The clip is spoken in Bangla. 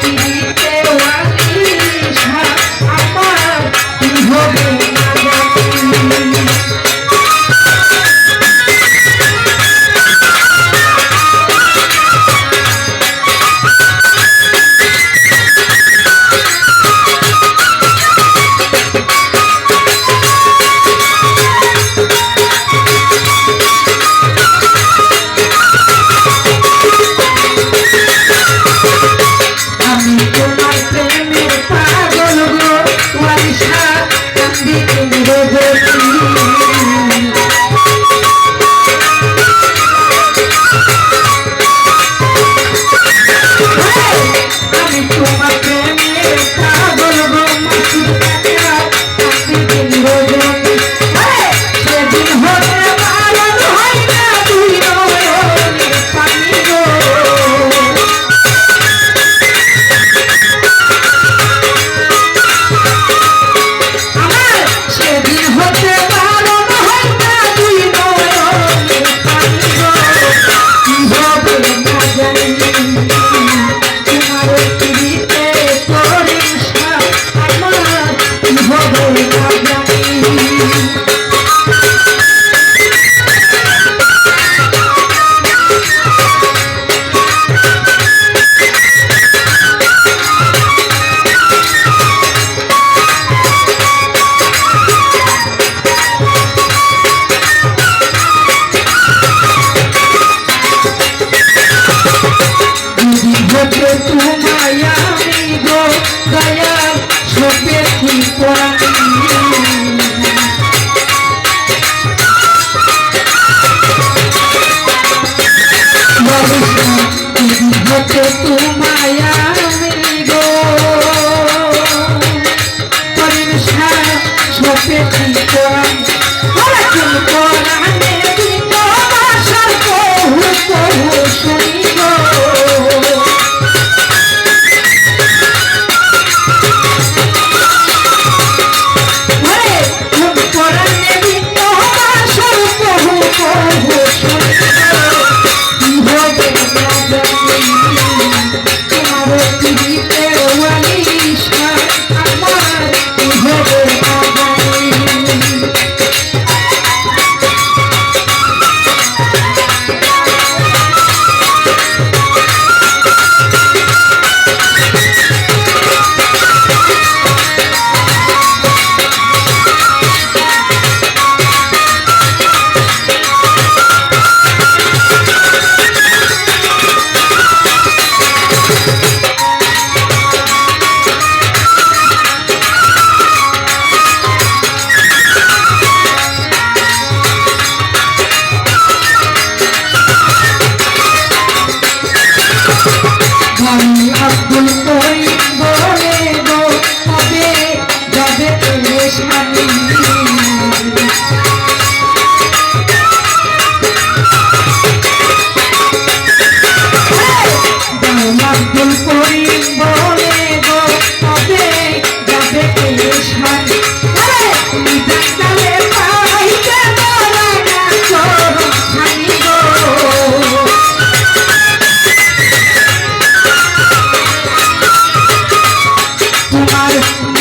ಕಿರೀಟ হবে তোমায় আমি গো দয়া সবে কৃপা Thank you. Thank. Thank you.